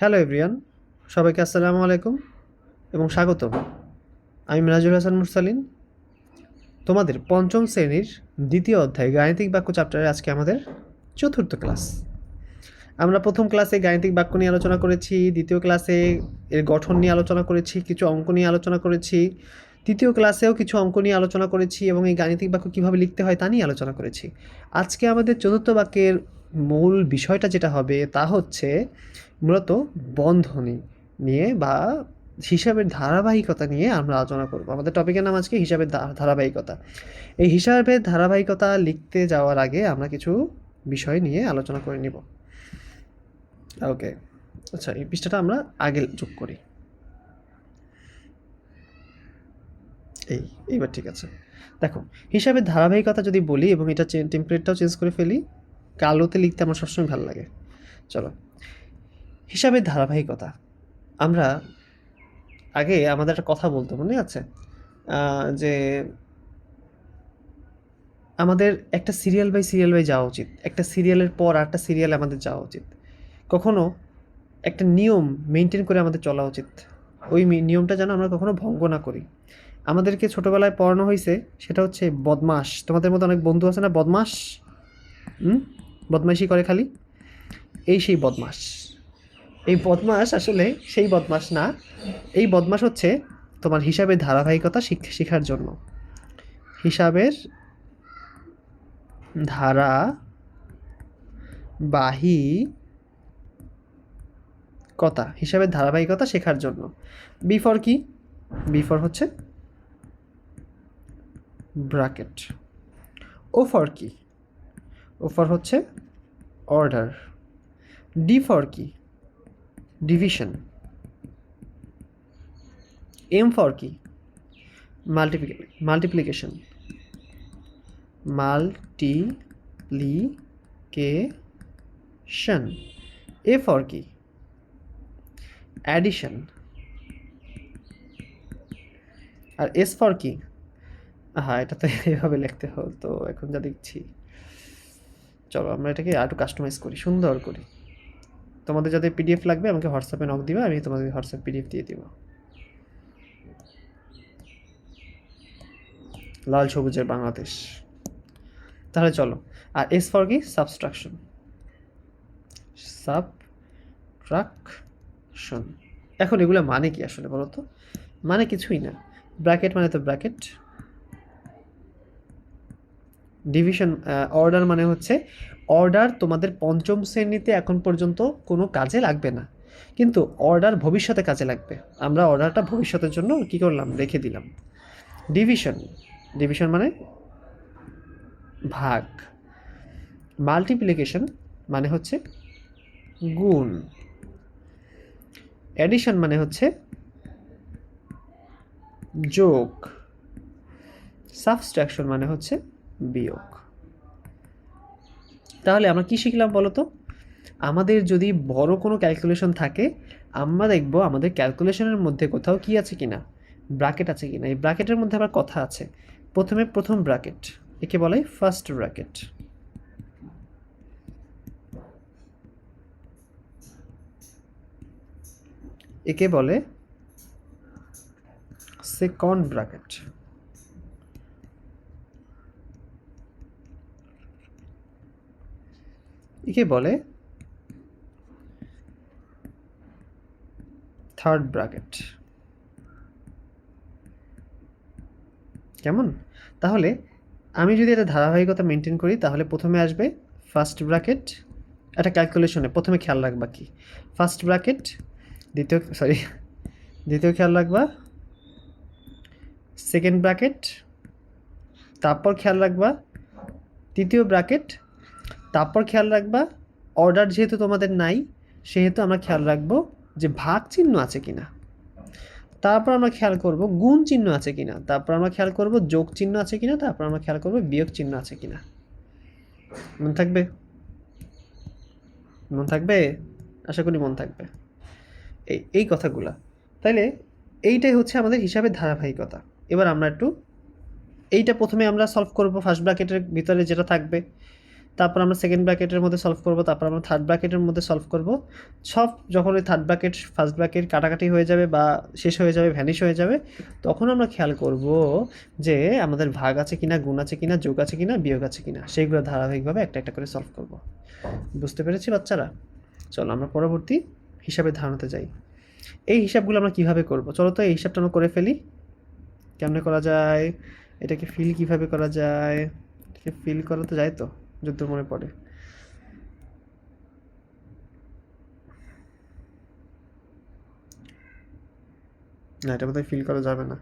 Hello everyone, সবাইকে আসসালামু আলাইকুম এবং স্বাগতম। আমি মিরাজুল হাসান মুরসালিন। তোমাদের পঞ্চম শ্রেণির দ্বিতীয় অধ্যায় গাণিতিক বাক্য চ্যাপ্টারে আজকে আমাদের চতুর্থ ক্লাস আমরা প্রথম ক্লাসে গাণিতিক বাক্য নিয়ে আলোচনা করেছি, দ্বিতীয় ক্লাসে এর গঠন নিয়ে আলোচনা করেছি, কিছু অঙ্ক নিয়ে আলোচনা করেছি, তৃতীয় ক্লাসেও কিছু অঙ্ক নিয়ে আলোচনা করেছি এবং এই গাণিতিক বাক্য কীভাবে লিখতে হয় তা নিয়ে আলোচনা করেছি। আজকে আমাদের চতুর্থ বাক্যের মূল বিষয়টা যেটা হবে তা হচ্ছে মূলত বন্ধনী নিয়ে বা হিসাবের ধারাবাহিকতা নিয়ে আমরা আলোচনা করব। আমাদের টপিকের নাম আজকে হিসাবের ধারাবাহিকতা। এই হিসাবের ধারাবাহিকতা লিখতে যাওয়ার আগে আমরা কিছু বিষয় নিয়ে আলোচনা করে নিব। ওকে আচ্ছা এই পৃষ্ঠাটা আমরা আগে যোগ করি। এই, এইবার ঠিক আছে। দেখো, হিসাবের ধারাবাহিকতা যদি বলি এবং এটা টেম্পারেটটাও চেঞ্জ করে ফেলি, কালোতে লিখতে আমার সবসময় ভালো লাগে। চলো হিসাবের ধারাবাহিকতা। আমরা আগে আমাদের একটা কথা বলতো, মনে আছে? যে আমাদের একটা সিরিয়াল বাই সিরিয়াল বাই যাওয়া উচিত। একটা সিরিয়ালের পর আরেকটা সিরিয়াল আমাদের যাওয়া উচিত। কখনো একটা নিয়ম মেনটেন করে আমাদের চলা উচিত। ওই নিয়মটা যেন আমরা কখনো ভঙ্গ না করি। আমাদেরকে ছোটোবেলায় পড়ানো হয়েছে সেটা হচ্ছে বদমাস তোমাদের মতো অনেক বন্ধু আছে না বদমাস হুম? বদমাইশি করে খালি? এই সেই বদমাস এই বদমাস আসলে সেই বদমাস না। এই বদমাস হচ্ছে তোমার হিসাবের ধারাবাহিকতা শিখ- শেখার জন্য। হিসাবের ধারা বাহি কথা, হিসাবের ধারাবাহিকতা শেখার জন্য। বিফর কি? বিফর হচ্ছে ব্রাকেট ও ফর কি? ও ফর হচ্ছে অর্ডার। ডি ফর কি? ডিভিশন এম ফর কি মাল্টিপ্লিকেশন মাল্টিপ্লিকেশন এ ফর কি অ্যাডিশন আর এস ফর কি হ্যাঁ এটা তো এভাবে লিখতে হতো, এখন যা দেখছি। চলো, আমরা এটাকে আরেকটু কাস্টমাইজ করি, সুন্দর করি। তোমাদের যাদের পিডিএফ লাগবে, আমাকে হোয়াটসঅ্যাপে নক দিবা, আমি তোমাদের হোয়াটসঅ্যাপ পিডিএফ দিয়ে দিব। লাল সবুজের বাংলাদেশ। তাহলে চলো, আর এস ফর কি? সাবস্ট্রাকশন সাবট্রাকশন এখন এগুলো মানে কি আসলে বলো তো মানে কিছুই না। ব্র্যাকেট মানে তো ব্র্যাকেট ডিভিশন অর্ডার মানে হচ্ছে অর্ডার তোমাদের পঞ্চম শ্রেণীতে এখন পর্যন্ত কোনো কাজে লাগবে না। কিন্তু অর্ডার ভবিষ্যতে কাজে লাগবে। আমরা অর্ডারটা ভবিষ্যতের জন্য কি করলাম? রেখে দিলাম। ডিভিশন ডিভিশন মানে ভাগ। মাল্টিপ্লিকেশন মানে হচ্ছে গুণ। অ্যাডিশন মানে হচ্ছে যোগ। সাবস্ট্রাকশন মানে হচ্ছে বিয়োগ। তাহলে আমরা কি শিখলাম বলো তো? আমাদের যদি বড় কোনো ক্যালকুলেশন থাকে, আমরা দেখব আমাদের ক্যালকুলেশনের মধ্যে কোথাও কি আছে কি না ব্র্যাকেট আছে কি না এই ব্র্যাকেটের মধ্যে আবার কথা আছে। প্রথমে প্রথম ব্র্যাকেট একে বলে ফার্স্ট ব্র্যাকেট একে বলে সেকন্ড ব্র্যাকেট একে বলে থার্ড ব্র্যাকেট কেমন? তাহলে আমি যদি এটা ধারাবাহিকতা মেনটেন করি, তাহলে প্রথমে আসবে ফার্স্ট ব্র্যাকেট একটা ক্যালকুলেশনে প্রথমে খেয়াল রাখবা কি? ফার্স্ট ব্র্যাকেট দ্বিতীয় সরি দ্বিতীয় খেয়াল রাখবা সেকেন্ড ব্র্যাকেট তারপর খেয়াল রাখবা, তৃতীয় ব্র্যাকেট তারপর খেয়াল রাখবা অর্ডার যেহেতু তোমাদের নাই, সেহেতু আমরা খেয়াল রাখব যে ভাগ চিহ্ন আছে কি না তারপর আমরা খেয়াল করব গুণ চিহ্ন আছে কি না তারপর আমরা খেয়াল করব যোগ চিহ্ন আছে কি না তারপর আমরা খেয়াল করব বিয়োগ চিহ্ন আছে কি না মন থাকবে? মন থাকবে? আশা করি মন থাকবে। এই এই কথাগুলা। তাইলে এইটাই হচ্ছে আমাদের হিসাবের ধারাবাহিকতা। এবার আমরা একটু এইটা প্রথমে আমরা সলভ করব ফার্স্ট ব্র্যাকেটের ভিতরে যেটা থাকবে। তারপর আমরা সেকেন্ড ব্র্যাকেটের মধ্যে সলভ করব, তারপর আমরা থার্ড ব্র্যাকেটের মধ্যে সলভ করব। সব যখন ওই থার্ড ব্র্যাকেট ফার্স্ট ব্র্যাকেট কাটাকাটি হয়ে যাবে বা শেষ হয়ে যাবে ভ্যানিশ হয়ে যাবে, তখন আমরা খেয়াল করব যে আমাদের ভাগ আছে কিনা, গুণ আছে কিনা, যোগ আছে কিনা, বিয়োগ আছে কিনা, সেইগুলো ধারাবাহিকভাবে একটা একটা করে সলভ করব। বুঝতে পেরেছি বাচ্চারা? চলো আমরা পরবর্তী হিসাবে ধারণাতে যাই। এই হিসাবগুলো আমরা কীভাবে করব? চলো তো এই হিসাবটা আমরা করে ফেলি। কেমনে করা যায়? এটাকে ফিল কীভাবে করা যায়? এটাকে ফিল করা তো যায় তো। যুদ্ধ মনে পড়ে। না, এটা বোধহয় ফিল করা যাবে না।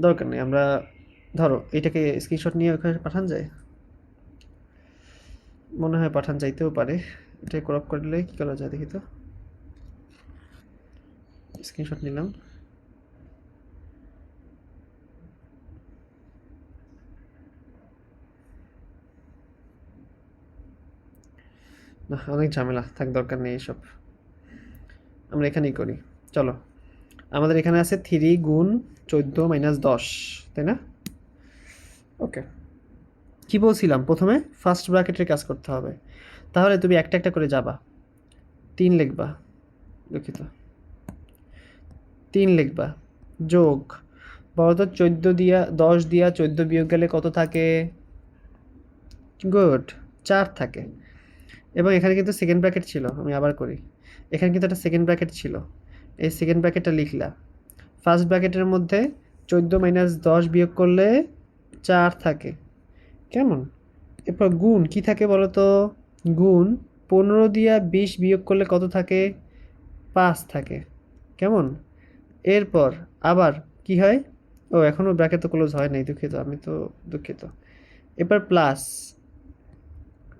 দরকার নেই, আমরা, ধরো, এটাকে স্ক্রিনশট নিয়ে ওখানে পাঠান যায়। মনে হয় পাঠান যাইতেও পারে। এটা ক্রপ করলে কি করা যায় দেখি তো? স্ক্রিনশট নিলাম। না অনেক ঝামেলা, থাক, দরকার নেই এসব। আমরা এখানেই করি। চলো। আমাদের এখানে আছে থ্রি গুণ চোদ্দ মাইনাস দশ, তাই না? ওকে কি বলছিলাম? প্রথমে ফার্স্ট ব্র্যাকেটের কাজ করতে হবে। তাহলে তুমি একটা একটা করে যাবা। তিন লিখবা, দুঃখিত। তিন লিখবা। যোগ। তো চোদ্দ দিয়া, দশ দিয়া চোদ্দ বিয়োগ গেলে কত থাকে? গুড চার থাকে। এবং এখানে কিন্তু সেকেন্ড ব্র্যাকেট ছিল, আমি আবার করি। এখানে কিন্তু একটা সেকেন্ড ব্র্যাকেট ছিল। এই সেকেন্ড ব্র্যাকেটটা লিখলা ফার্স্ট ব্র্যাকেটের মধ্যে চোদ্দ মাইনাস দশ বিয়োগ করলে চার থাকে। কেমন? এরপর গুণ, কি থাকে বলো তো গুণ, পনেরো দিয়া বিশ বিয়োগ করলে কত থাকে? পাঁচ থাকে। কেমন? এরপর আবার কি হয়? ও এখনও ব্র্যাকেট তো ক্লোজ হয় নাই, দুঃখিত, আমি তো দুঃখিত। এবার প্লাস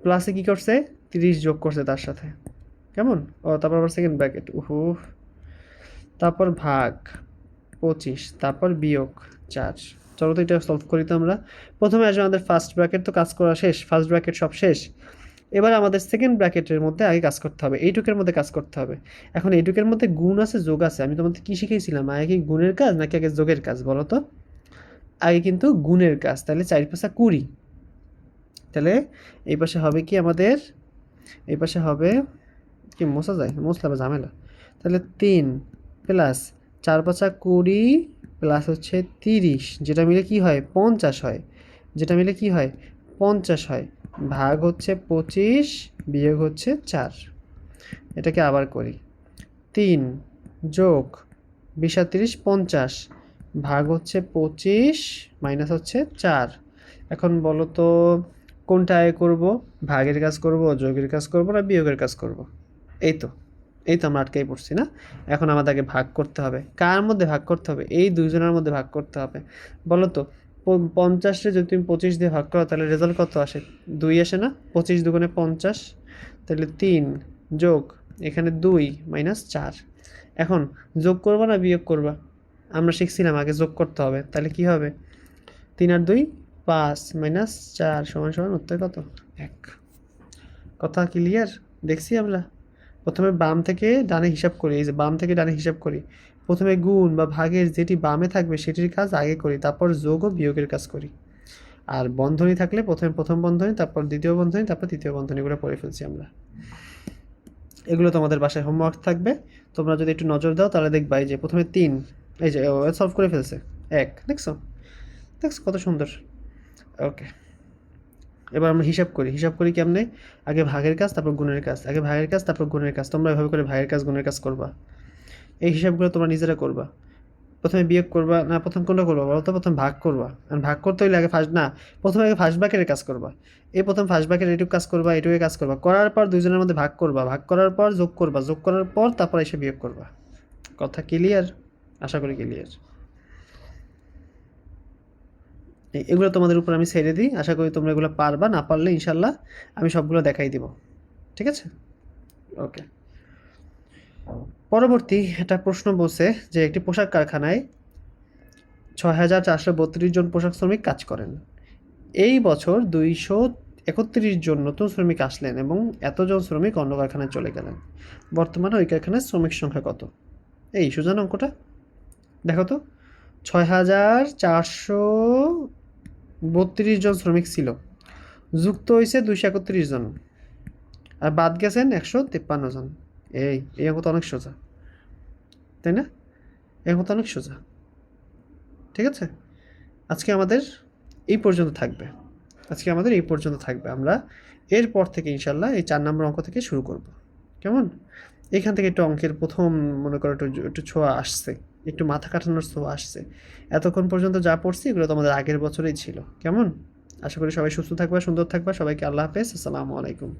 প্লাসে কি করছে? তিরিশ যোগ করছে তার সাথে। কেমন? ও, তারপর আবার সেকেন্ড ব্র্যাকেট উহু। তারপর ভাগ পঁচিশ, তারপর বিয়োগ চার। চলো তো এটা সলভ করি তো আমরা। প্রথমে আসবে আমাদের ফার্স্ট ব্র্যাকেট তো কাজ করা শেষ। ফার্স্ট ব্র্যাকেট সব শেষ। এবার আমাদের সেকেন্ড ব্র্যাকেটের মধ্যে আগে কাজ করতে হবে। এইটুকের মধ্যে কাজ করতে হবে। এখন এইটুকের মধ্যে গুণ আছে, যোগ আছে। আমি তোমাদের কী শিখেছিলাম আগে কি গুণের কাজ, নাকি আগে যোগের কাজ, বলো তো? আগে কিন্তু গুণের কাজ। তাহলে চার পাশা কুড়ি। তাহলে এই পাশে হবে কি আমাদের এই পাশে হবে কি মোছা যায় মোছলে আবার ঝামেলা। তাহলে তিন প্লাস চার পাঁচা কুড়ি প্লাস হচ্ছে তিরিশ, যেটা মিলে কি হয়? পঞ্চাশ হয়। যেটা মিলে কি হয়? পঞ্চাশ হয়। ভাগ হচ্ছে পঁচিশ, বিয়োগ হচ্ছে চার। এটাকে আবার করি। তিন যোগ বিশ আর তিরিশ, পঞ্চাশ। ভাগ হচ্ছে পঁচিশ, মাইনাস হচ্ছে চার। এখন বলো তো কোনটা আয় করব? ভাগের কাজ করব যোগের কাজ করব না বিয়োগের কাজ করব? এই তো এই তো আমরা আটকাই পড়ছি, না? এখন আমাদেরকে ভাগ করতে হবে। কার মধ্যে ভাগ করতে হবে? এই দুজনের মধ্যে ভাগ করতে হবে। বলো তো পঞ্চাশে যদি তুমি পঁচিশ দিয়ে ভাগ করো, তাহলে রেজাল্ট কত আসে? দুই আসে, না? পঁচিশ দুগুণে পঞ্চাশ, তাহলে তিন যোগ, এখানে দুই মাইনাস চার। এখন, যোগ করবা না বিয়োগ করবা? আমরা শিখছিলাম আগে যোগ করতে হবে, তাহলে কি হবে? তিন আর দুই পাঁচ মাইনাস চার সমান সমান উত্তর কত? এক। কথা ক্লিয়ার দেখছি আমরা। প্রথমে বাম থেকে ডানে হিসাব করি, এই যে বাম থেকে ডানে হিসাব করি। প্রথমে গুণ বা ভাগের যেটি বামে থাকবে সেটির কাজ আগে করি, তারপর যোগ ও বিয়োগের কাজ করি। আর বন্ধনী থাকলে প্রথমে প্রথম বন্ধনী, তারপর দ্বিতীয় বন্ধনী, তারপর তৃতীয় বন্ধনীগুলো পড়ে ফেলছি আমরা। এগুলো তোমাদের বাসায় হোমওয়ার্ক থাকবে। তোমরা যদি একটু নজর দাও, তাহলে দেখবা এই যে প্রথমে তিন, এই যে সলভ করে ফেলছে। এক, দেখছ? দেখছ কত সুন্দর? ওকে এবার আমরা হিসাব করি। হিসাব করি কেমনে? আগে ভাগের কাজ, তারপর গুণের কাজ। আগে ভাগের কাজ, তারপর গুণের কাজ। তোমরা এভাবে করে ভাগের কাজ, গুণের কাজ করবা। এই হিসাবগুলো তোমরা নিজেরা করবা। প্রথমে বিয়োগ করবা। না, প্রথম কোনটা করবা? বলো তো, প্রথম ভাগ করবা। আর ভাগ করতে হইলে আগে ফার্স্ট না, প্রথমে আগে ফার্স্ট ব্র্যাকেটের কাজ করবা। এই প্রথম ফার্স্ট ব্র্যাকেট এটুকু কাজ করবা এটুকু কাজ করবা। করার পর দুজনের মধ্যে ভাগ করবা। ভাগ করার পর যোগ করবা। যোগ করার পর তারপর এসে বিয়োগ করবা। কথা ক্লিয়ার আশা করি ক্লিয়ার এই- এগুলো তোমাদের উপর আমি ছেড়ে দিই। আশা করি তোমরা এগুলো পারবা, না পারলে ইনশাল্লাহ আমি সবগুলো দেখাই দিব। ঠিক আছে? ওকে পরবর্তী একটা প্রশ্ন বলছে যে, একটি পোশাক কারখানায় ছয় হাজার চারশো বত্রিশ জন পোশাক শ্রমিক কাজ করেন। এই বছর দুইশো একত্রিশ জন নতুন শ্রমিক আসলেন এবং এতজন শ্রমিক অন্য কারখানায় চলে গেলেন। বর্তমানে ওই কারখানায় শ্রমিক সংখ্যা কত? এই সুজান অঙ্কটা। দেখো তো ছয় হাজার চারশো বত্রিশ জন শ্রমিক ছিল। যুক্ত হয়েছে দুইশো একত্রিশ জন। আর বাদ গেছেন একশো তিপ্পান্ন জন। এই এই অঙ্ক তো অনেক সোজা। তাই না? এই অঙ্ক তো অনেক সোজা। ঠিক আছে? আজকে আমাদের এই পর্যন্ত থাকবে। আজকে আমাদের এই পর্যন্ত থাকবে। আমরা এরপর থেকে ইনশাল্লাহ এই চার নম্বর অঙ্ক থেকে শুরু করব। কেমন? এখান থেকে একটু অঙ্কের প্রথম মনে করো একটু একটু ছোঁয়া আসছে। একটু মাথা কাটানোর শো আসছে। এতক্ষণ পর্যন্ত যা পড়ছি, এগুলো তোমাদের আগের বছরেই ছিল। কেমন? আশা করি সবাই সুস্থ থাকবা, সুন্দর থাকবা। সবাইকে আল্লাহ হাফেজ। আসসালামু আলাইকুম।